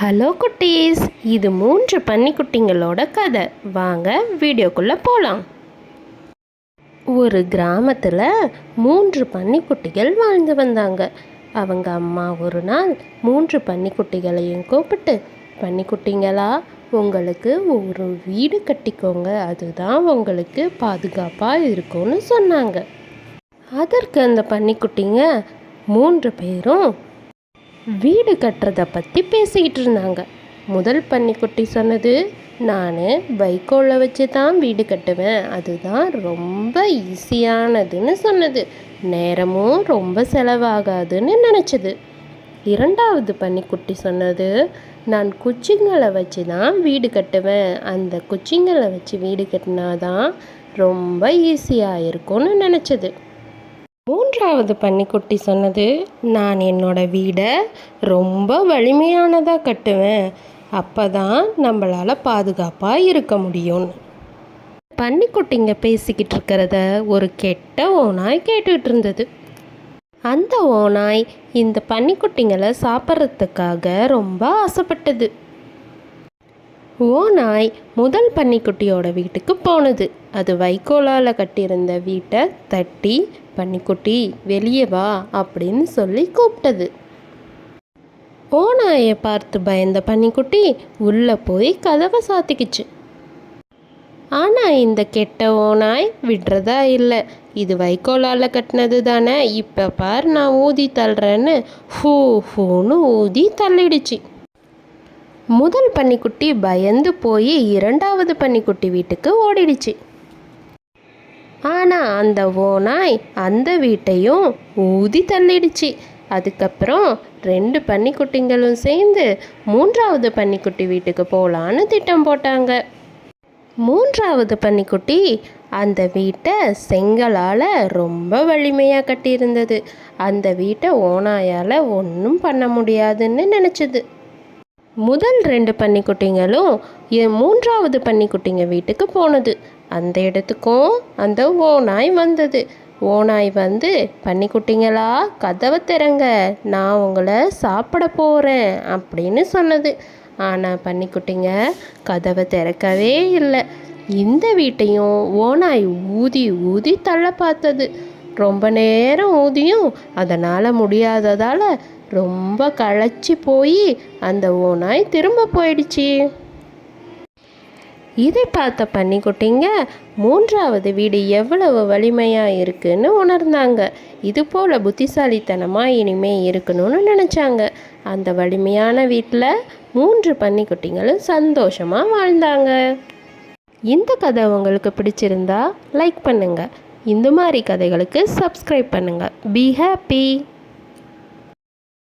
Hello குட்டீஸ் இது மூன்று பன்னிக்குட்டிங்களோட கதை. வாங்க வீடியோக்குள்ளே போகலாம் ஒரு கிராமத்தில் மூன்று பன்னிக்குட்டிகள் வாழ்ந்து வந்தாங்க. அவங்க அம்மா ஒரு நாள் மூன்று பன்னிக்குட்டிகளையும் கூப்பிட்டு பன்னிக்குட்டிங்களா உங்களுக்கு ஒரு வீடு கட்டிக்கோங்க. அதுதான் உங்களுக்கு பாதுகாப்பாக இருக்கும்னு சொன்னாங்க. அதற்கு அந்த பன்னிக்குட்டிங்க மூன்று பேரும் வீடு கட்டுறதை பற்றி பேசிக்கிட்டு இருந்தாங்க. முதல் பன்னிக்குட்டி சொன்னது நான் வைக்கோலை வச்சு தான் வீடு கட்டுவேன். அதுதான் ரொம்ப ஈஸியானதுன்னு சொன்னது. நேரமும் ரொம்ப செலவாகாதுன்னு நினச்சது. இரண்டாவது பன்னிக்குட்டி சொன்னது நான் குச்சிங்களை வச்சு தான் வீடு கட்டுவேன். அந்த குச்சிங்களை வச்சு வீடு கட்டினா தான் ரொம்ப ஈஸியாக இருக்கும்னு நினச்சது. மூன்றாவது பன்னிக்குட்டி சொன்னது நான் என்னோட வீடை ரொம்ப வலிமையானதாக கட்டுவேன். அப்போ தான் நம்மளால் பாதுகாப்பாக இருக்க முடியும்னு. பன்னிக்குட்டிங்க பேசிக்கிட்டு இருக்கிறத ஒரு கெட்ட ஓனாய் கேட்டுக்கிட்டு இருந்தது. அந்த ஓனாய் இந்த பன்னிக்குட்டிங்களை சாப்பிட்றதுக்காக ரொம்ப ஆசைப்பட்டது. ஓ நாய் முதல் பன்னிக்குட்டியோட வீட்டுக்கு போனது. அது வைக்கோலால் கட்டியிருந்த வீட்டை தட்டி பன்னிக்குட்டி வெளியே வா அப்படின்னு சொல்லி கூப்பிட்டது. ஓநாயை பார்த்து பயந்த பன்னிக்குட்டி உள்ளே போய் கதவை சாத்திக்கிச்சு. ஆனால் இந்த கெட்ட ஓனாய் விடுறதா இல்லை. இது வைக்கோலால் கட்டினது தானே. இப்போ பார் நான் ஊதி தள்ளுறேன்னு ஹூ ஹூன்னு ஊதி தள்ளிடுச்சு. முதல் பன்னிக்குட்டி பயந்து போய் இரண்டாவது பன்னிக்குட்டி வீட்டுக்கு ஓடிடுச்சு. ஆனால் அந்த ஓநாய் அந்த வீட்டையும் ஊதி தள்ளிடுச்சு. அதுக்கப்புறம் ரெண்டு பன்னிக்குட்டிங்களும் சேர்ந்து மூன்றாவது பன்னிக்குட்டி வீட்டுக்கு போகலான்னு திட்டம் போட்டாங்க. மூன்றாவது பன்னிக்குட்டி அந்த வீட்டை செங்கலால் ரொம்ப வலிமையாக கட்டியிருந்தது. அந்த வீட்டை ஓனாயால் ஒன்றும் பண்ண முடியாதுன்னு நினச்சிது. முதல் ரெண்டு பன்னிக்குட்டிங்களும் மூன்றாவது பன்னிக்குட்டிங்க வீட்டுக்கு போனது. அந்த இடத்துக்கும் அந்த ஓநாய் வந்தது. ஓநாய் வந்து பன்னிக்குட்டிங்களா கதவை திறங்க நான் உங்களை சாப்பிட போகிறேன் அப்படின்னு சொன்னது. ஆனால் பன்னிக்குட்டிங்க கதவை திறக்கவே இல்லை. இந்த வீட்டையும் ஓனாய் ஊதி ஊதி தள்ள பார்த்தது. ரொம்ப நேரம் ஊதியும் அதனால் முடியாததால் ரொம்ப களைச்சி போய் அந்த ஓனாய் திரும்ப போயிடுச்சு. இதை பார்த்த பன்னிக்குட்டிங்க மூன்றாவது வீடு எவ்வளவு வலிமையாக இருக்குன்னு உணர்ந்தாங்க. இது போல் புத்திசாலித்தனமாக இனிமே இருக்கணும்னு நினச்சாங்க. அந்த வலிமையான வீட்டில் மூன்று பன்னிக்குட்டிங்களும் சந்தோஷமாக வாழ்ந்தாங்க. இந்த கதை உங்களுக்கு பிடிச்சிருந்தா லைக் பண்ணுங்கள் இந்த மாதிரி கதைகளுக்கு சப்ஸ்கிரைப் பண்ணுங்கள் பி ஹாப்பி